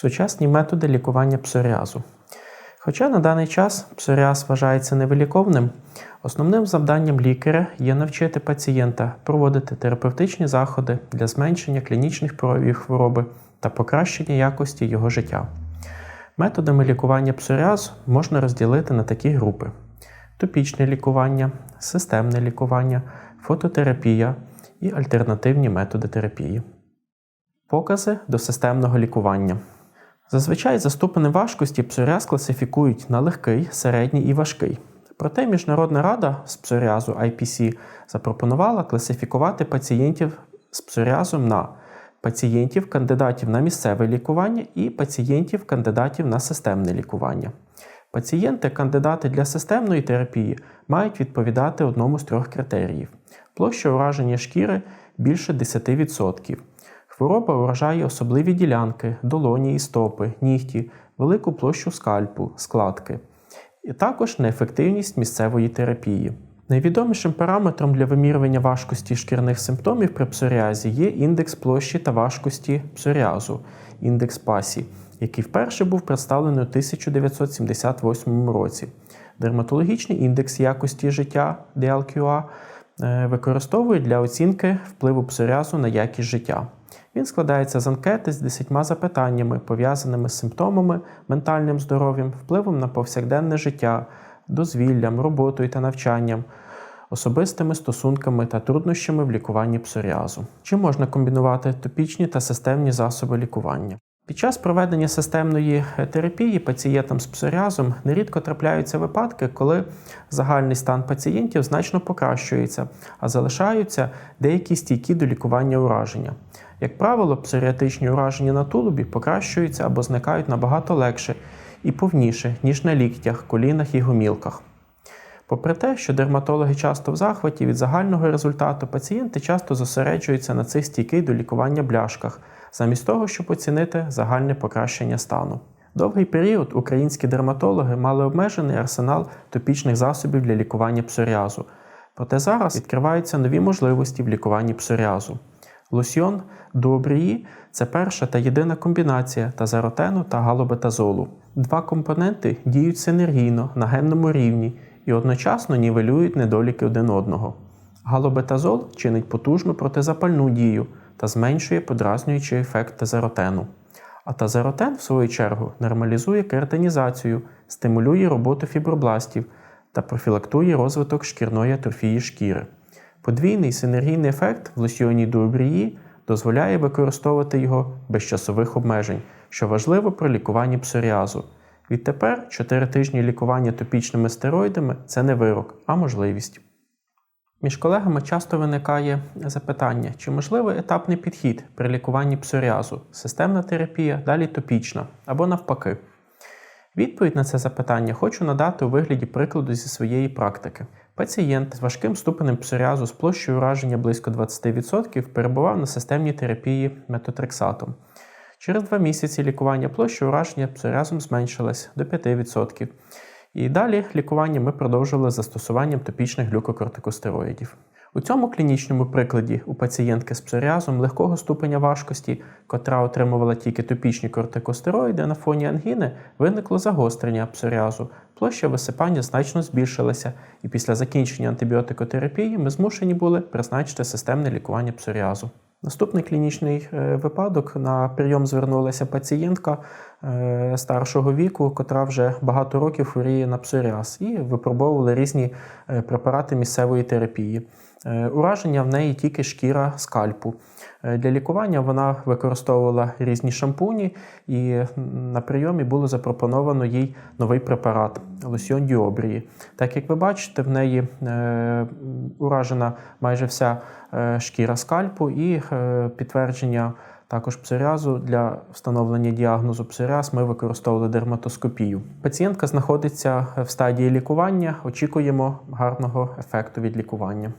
Сучасні методи лікування псоріазу. Хоча на даний час псоріаз вважається невиліковним, основним завданням лікаря є навчити пацієнта проводити терапевтичні заходи для зменшення клінічних проявів хвороби та покращення якості його життя. Методами лікування псоріазу можна розділити на такі групи: топічне лікування, системне лікування, фототерапія і альтернативні методи терапії. Покази до системного лікування. Зазвичай за ступенем важкості псоріаз класифікують на легкий, середній і важкий. Проте Міжнародна рада з псоріазу IPC запропонувала класифікувати пацієнтів з псоріазом на пацієнтів, кандидатів на місцеве лікування і пацієнтів, кандидатів на системне лікування. Пацієнти, кандидати для системної терапії, мають відповідати одному з трьох критеріїв: площа ураження шкіри більше 10%. Хвороба уражає особливі ділянки, долоні і стопи, нігті, велику площу скальпу, складки, і також неефективність місцевої терапії. Найвідомішим параметром для вимірювання важкості шкірних симптомів при псоріазі є індекс площі та важкості псоріазу, індекс пасі, який вперше був представлений у 1978 році. Дерматологічний індекс якості життя DLQA е, використовують для оцінки впливу псоріазу на якість життя. Він складається з анкети з 10 запитаннями, пов'язаними з симптомами, ментальним здоров'ям, впливом на повсякденне життя, дозвіллям, роботою та навчанням, особистими стосунками та труднощами в лікуванні псоріазу. Чи можна комбінувати топічні та системні засоби лікування? Під час проведення системної терапії пацієнтам з псоріазом нерідко трапляються випадки, коли загальний стан пацієнтів значно покращується, а залишаються деякі стійкі до лікування ураження. Як правило, псоріатичні ураження на тулубі покращуються або зникають набагато легше і повніше, ніж на ліктях, колінах і гомілках. Попри те, що дерматологи часто в захваті від загального результату, пацієнти часто зосереджуються на цих стійких до лікування бляшках, замість того, щоб оцінити загальне покращення стану. Довгий період українські дерматологи мали обмежений арсенал топічних засобів для лікування псоріазу. Проте зараз відкриваються нові можливості в лікуванні псоріазу. Лосьйон дуобрії це перша та єдина комбінація тазеротену та галобетазолу. Два компоненти діють синергійно на генному рівні і одночасно нівелюють недоліки один одного. Галобетазол чинить потужну протизапальну дію та зменшує подразнюючий ефект тазеротену. А тазеротен, в свою чергу, нормалізує кератинізацію, стимулює роботу фібробластів та профілактує розвиток шкірної атрофії шкіри. Подвійний синергійний ефект в лосьйоні дуобрії дозволяє використовувати його без часових обмежень, що важливо при лікуванні псоріазу. Відтепер 4 тижні лікування топічними стероїдами це не вирок, а можливість. Між колегами часто виникає запитання, чи можливий етапний підхід при лікуванні псоріазу, системна терапія, далі топічна або навпаки. Відповідь на це запитання хочу надати у вигляді прикладу зі своєї практики. Пацієнт з важким ступенем псоріазу з площею ураження близько 20% перебував на системній терапії метотрексатом. Через два місяці лікування площа ураження псоріазом зменшилась до 5%. І далі лікування ми продовжили застосуванням топічних глюкокортикостероїдів. У цьому клінічному прикладі у пацієнтки з псоріазом легкого ступеня важкості, котра отримувала тільки топічні кортикостероїди на фоні ангіни, виникло загострення псоріазу. Площа висипання значно збільшилася, і після закінчення антибіотикотерапії ми змушені були призначити системне лікування псоріазу. Наступний клінічний е, випадок на прийом звернулася пацієнтка е, старшого віку, котра вже багато років хворіє на псоріаз, і випробовували різні е, препарати місцевої терапії. Ураження в неї тільки шкіра скальпу. Для лікування вона використовувала різні шампуні, і на прийомі було запропоновано їй новий препарат лосьйон діобрії. Так як ви бачите, в неї уражена майже вся шкіра скальпу і підтвердження також псоріазу для встановлення діагнозу псоріаз ми використовували дерматоскопію. Пацієнтка знаходиться в стадії лікування. Очікуємо гарного ефекту від лікування.